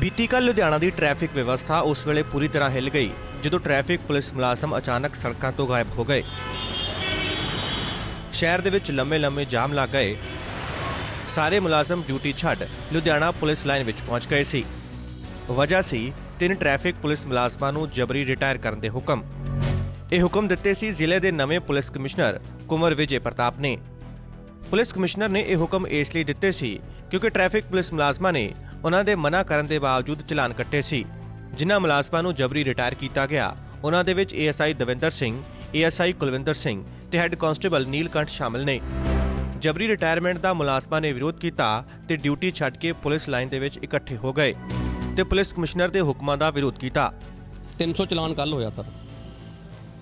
ਬੀਤੀ ਕੱਲ੍ਹ ਲੁਧਿਆਣਾ ਦੀ ਟ੍ਰੈਫਿਕ ਵਿਵਸਥਾ ਉਸ ਵੇਲੇ ਪੂਰੀ ਤਰ੍ਹਾਂ ਹਿੱਲ ਗਈ, ਜਦੋਂ ਟ੍ਰੈਫਿਕ ਪੁਲਿਸ ਮੁਲਾਜ਼ਮ ਅਚਾਨਕ ਸੜਕਾਂ ਤੋਂ ਗਾਇਬ ਹੋ ਗਏ। ਸ਼ਹਿਰ ਦੇ ਵਿੱਚ ਲੰਮੇ-ਲੰਮੇ ਜਾਮ ਲੱਗ ਗਏ। ਸਾਰੇ ਮੁਲਾਜ਼ਮ ਡਿਊਟੀ ਛੱਡ ਲੁਧਿਆਣਾ ਪੁਲਿਸ ਲਾਈਨ ਵਿੱਚ ਪਹੁੰਚ ਗਏ ਸੀ। ਵਜ੍ਹਾ ਸੀ ਤਿੰਨ ਟ੍ਰੈਫਿਕ ਪੁਲਿਸ ਮੁਲਾਜ਼ਮਾਂ ਨੂੰ ਜਬਰੀ ਰਿਟਾਇਰ ਕਰਨ ਦੇ ਹੁਕਮ। ਇਹ ਹੁਕਮ ਦਿੱਤੇ ਸੀ ਜ਼ਿਲ੍ਹੇ ਦੇ ਨਵੇਂ ਪੁਲਿਸ ਕਮਿਸ਼ਨਰ ਕੁਮਰ ਵਿਜੇ ਪ੍ਰਤਾਪ ਨੇ। ਪੁਲਿਸ ਕਮਿਸ਼ਨਰ ਨੇ ਇਹ ਹੁਕਮ ਇਸ ਲਈ ਦਿੱਤੇ ਸੀ ਕਿਉਂਕਿ ਟ੍ਰੈਫਿਕ ਪੁਲਿਸ ਮੁਲਾਜ਼ਮਾਂ ਨੇ ਉਹਨਾਂ ਦੇ ਮਨਾ ਕਰਨ ਦੇ ਬਾਵਜੂਦ ਚਲਾਨ ਕੱਟੇ ਸੀ। ਜਿਨ੍ਹਾਂ ਮੁਲਾਜ਼ਮਾਂ ਨੂੰ ਜਬਰੀ ਰਿਟਾਇਰ ਕੀਤਾ ਗਿਆ, ਉਹਨਾਂ ਦੇ ਵਿੱਚ ਏਐਸਆਈ ਦਵਿੰਦਰ ਸਿੰਘ, ਏਐਸਆਈ ਕੁਲਵਿੰਦਰ ਸਿੰਘ ਤੇ ਹੈੱਡ ਕਾਂਸਟੇਬਲ ਨੀਲਕੰਠ ਸ਼ਾਮਲ ਨੇ। ਜਬਰੀ ਰਿਟਾਇਰਮੈਂਟ ਦਾ ਮੁਲਾਜ਼ਮਾਂ ਨੇ ਵਿਰੋਧ ਕੀਤਾ ਤੇ ਡਿਊਟੀ ਛੱਡ ਕੇ ਪੁਲਿਸ ਲਾਈਨ ਦੇ ਵਿੱਚ ਇਕੱਠੇ ਹੋ ਗਏ ਤੇ ਪੁਲਿਸ ਕਮਿਸ਼ਨਰ ਦੇ ਹੁਕਮਾਂ ਦਾ ਵਿਰੋਧ ਕੀਤਾ। 300 ਚਲਾਨ ਕੱਲ ਹੋਇਆ ਸਰ।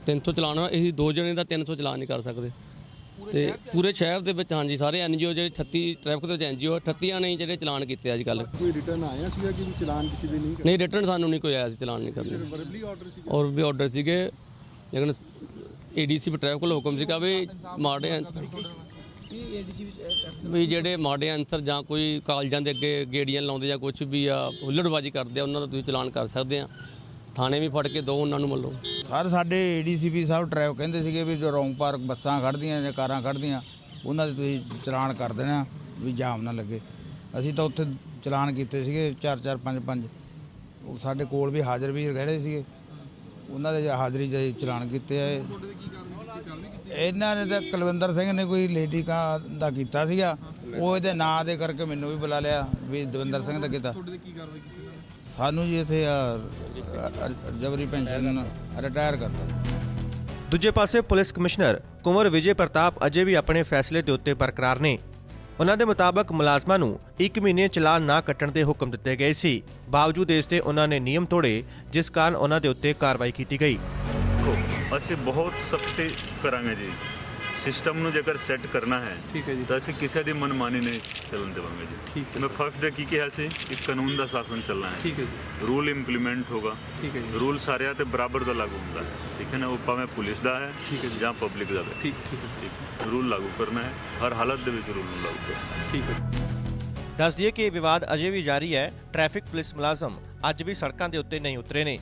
300 ਚਲਾਨ ਹੋਇਆ ਦੋ ਜਣੇ ਦਾ 300 ਚਲਾਨ ਨਹੀਂ ਕਰ ਸਕਦੇ। ਤੇ ਪੂਰੇ ਸ਼ਹਿਰ ਦੇ ਵਿੱਚ ਹਾਂਜੀ ਸਾਰੇ ਐਨਜੀਓ ਜਿਹੜੇ 38 ਟ੍ਰੈਫਿਕ ਦੇ ਵਿੱਚ ਐਨਜੀਓ 38 ਨੇ ਜਿਹੜੇ ਚਲਾਨ ਕੀਤੇ ਅੱਜ ਕੱਲ ਕੋਈ ਰਿਟਰਨ ਆਇਆ ਸੀਗਾ ਕਿ ਵੀ ਚਲਾਨ ਕਿਸੇ ਦੇ ਨਹੀਂ ਨਹੀਂ ਰਿਟਰਨ ਸਾਨੂੰ ਨਹੀਂ ਕੋਈ ਆਇਆ ਸੀ ਚਲਾਨ ਨਹੀਂ ਕਰਨੇ ਵਰਬਲੀ ਆਰਡਰ ਸੀ ਔਰ ਵੀ ਆਰਡਰ ਸੀਗੇ ਲੇਕਿਨ ਏਡੀਸੀ ਟ੍ਰੈਫਿਕ ਕੋਲ ਹੁਕਮ ਸੀਗਾ ਵੀ ਮਾੜੇ ਵੀ ਜਿਹੜੇ ਮਾੜੇ ਅੰਸਰ ਜਾਂ ਕੋਈ ਕਾਲਜਾਂ ਦੇ ਅੱਗੇ ਗੇੜੀਆਂ ਲਾਉਂਦੇ ਜਾਂ ਕੁਝ ਵੀ ਆ ਹੁੱਲੜਬਾਜੀ ਕਰਦੇ ਆ ਉਹਨਾਂ ਦਾ ਤੁਸੀਂ ਚਲਾਨ ਕਰ ਸਕਦੇ ਆ। ਥਾਣੇ ਵੀ ਫੜ ਕੇ ਦੋ ਉਹਨਾਂ ਨੂੰ ਮੱਲੋ। ਸਰ, ਸਾਡੇ ਏਡੀਸੀਪੀ ਸਾਹਿਬ ਡਰਾਈਵ ਕਹਿੰਦੇ ਸੀਗੇ ਵੀ ਜੋ ਰੌਂਗ ਪਾਰਕ ਬੱਸਾਂ ਖੜਦੀਆਂ ਜਾਂ ਕਾਰਾਂ ਖੜਦੀਆਂ ਉਹਨਾਂ ਦੇ ਤੁਸੀਂ ਚਲਾਨ ਕਰ ਦੇਣਾ ਵੀ ਜਾਮ ਨਾ ਲੱਗੇ। ਅਸੀਂ ਤਾਂ ਉੱਥੇ ਚਲਾਨ ਕੀਤੇ ਸੀਗੇ 4 4 5 5 ਉਹ ਸਾਡੇ ਕੋਲ ਵੀ ਹਾਜ਼ਰ ਵੀ ਰਹੇ ਸੀਗੇ। ਉਹਨਾਂ ਦੇ ਹਾਜ਼ਰੀ 'ਚ ਅਸੀਂ ਚਲਾਨ ਕੀਤੇ ਆ। ਇਹਨਾਂ ਨੇ ਤਾਂ ਕੁਲਵਿੰਦਰ ਸਿੰਘ ਨੇ ਕੋਈ ਲੇਡੀ ਕਾ ਦਾ ਕੀਤਾ ਸੀਗਾ। ਉਹ ਇਹਦੇ ਨਾਂ ਦੇ ਕਰਕੇ ਮੈਨੂੰ ਵੀ ਬੁਲਾ ਲਿਆ ਵੀ ਦਵਿੰਦਰ ਸਿੰਘ ਦਾ ਕੀਤਾ ਸਾਨੂੰ ਜੀ ਇੱਥੇ ਆ, ਅ, ਅ, ਜਬਰੀ ਪੈਨਸ਼ਨ ਰਿਟਾਇਰ ਕਰਤਾ। ਦੂਜੇ ਪਾਸੇ ਪੁਲਿਸ ਕਮਿਸ਼ਨਰ ਕੁੰਵਰ ਵਿਜੇ ਪ੍ਰਤਾਪ ਅਜੇ ਵੀ ਆਪਣੇ ਫੈਸਲੇ ਦੇ ਉੱਤੇ ਬਰਕਰਾਰ ਨੇ। ਉਹਨਾਂ ਦੇ ਮੁਤਾਬਕ ਮੁਲਾਜ਼ਮਾਂ ਨੂੰ 1 ਮਹੀਨੇ ਚਲਾਨ ਨਾ ਕੱਟਣ ਦੇ ਹੁਕਮ ਦਿੱਤੇ ਗਏ ਸੀ। ਬਾਵਜੂਦ ਇਸ ਦੇ ਉਹਨਾਂ ਨੇ ਨਿਯਮ ਤੋੜੇ ਜਿਸ ਕਾਰਨ ਉਹਨਾਂ ਦੇ ਉੱਤੇ ਕਾਰਵਾਈ ਕੀਤੀ ਗਈ। ਦੇਖੋ ਅਸੀਂ ਬਹੁਤ ਸਖਤੀ ਕਰਾਂਗੇ ਜੀ। ਸਿਸਟਮ ਨੂੰ ਜੇਕਰ ਸੈੱਟ ਕਰਨਾ ਹੈ ਠੀਕ ਹੈ ਜੀ। ਤਾਂ ਅਸੀਂ ਕਿਸੇ ਦੀ ਮਨਮਾਨੀ ਨਹੀਂ ਚੱਲਣ ਦੇਵਾਂਗੇ ਜੀ। ਠੀਕ ਹੈ। ਮੈਂ ਫਸਟ ਦੇ ਕੀ ਕਿਹਾ ਸੀ? ਕਿ ਕਾਨੂੰਨ ਦਾ ਸ਼ਾਸਨ ਚੱਲਣਾ ਹੈ। ਠੀਕ ਹੈ ਜੀ। ਰੂਲ ਇੰਪਲੀਮੈਂਟ ਹੋਗਾ। ਠੀਕ ਹੈ ਜੀ। ਰੂਲ ਸਾਰਿਆਂ ਤੇ ਬਰਾਬਰ ਦਾ ਲਾਗੂ ਹੁੰਦਾ ਹੈ। ਠੀਕ ਹੈ ਨਾ? ਉਹ ਭਾਵੇਂ ਪੁਲਿਸ ਦਾ ਹੈ ਠੀਕ ਹੈ ਜੀ। ਜਾਂ ਪਬਲਿਕ ਦਾ ਹੈ। ਠੀਕ ਠੀਕ ਰੂਲ ਲਾਗੂ ਕਰਨਾ ਹੈ। ਹਰ ਹਾਲਤ ਦੇ ਵਿੱਚ ਰੂਲ ਨੂੰ ਲਾਗੂ ਕਰਨਾ ਹੈ। ਠੀਕ ਹੈ ਦੱਸ ਦਈਏ ਕਿ ਇਹ ਵਿਵਾਦ ਅਜੇ ਵੀ ਜਾਰੀ ਹੈ। ਟ੍ਰੈਫਿਕ ਪੁਲਿਸ ਮੁਲਾਜ਼ਮ ਅੱਜ ਵੀ ਸੜਕਾਂ ਦੇ ਉੱਤੇ ਨਹੀਂ ਉਤਰੇ ਨੇ।